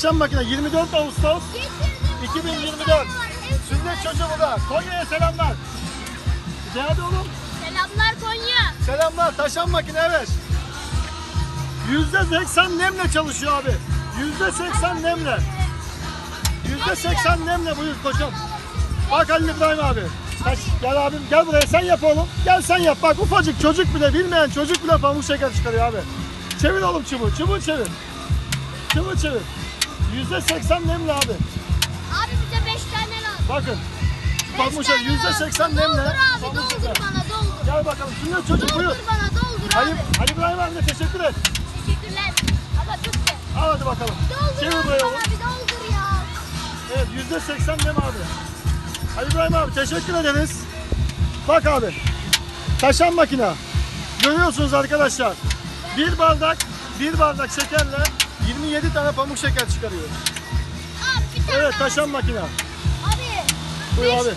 taşan makine 24 Ağustos Getirdim. 2024. Sünnet çocuğu bu da. Konya'ya selamlar. De hadi oğlum. Selamlar Konya. Selamlar. Taşan makine evet. %80 nemle çalışıyor abi. %80 nemle. %80 nemle buyur koçum. Bak Halil İbrahim abi. Taş, gel abim gel buraya sen yap oğlum. Gel sen yap bak ufacık çocuk bile bilmeyen çocuk bile pamuk şeker çıkarıyor abi. Çevir oğlum çubuğu. Çubuğu çevir. Çubuğu çevir. %80 nemli abi. Abi bize 5 tane lazım. Bakın. Beş tane lazım. %80 nemle. Doldur abi doldur bana doldur. Gel bakalım. Sünnet çocuk buyur. Doldur bana doldur Ali, abi. Ali İbrahim abine teşekkür et. Teşekkürler. Ama tut de. Al hadi bakalım. Doldur Çevir abi buraya bana bir doldur ya. Evet yüzde seksen nem abi. Ali İbrahim abi teşekkür ederiz. Bak abi. Taşan makine. Görüyorsunuz arkadaşlar. Bir bardak, bir bardak şekerle 27 tane pamuk şeker çıkarıyor. Abi bir tane Evet taşan makine. Abi. Buyur beş abi. ta-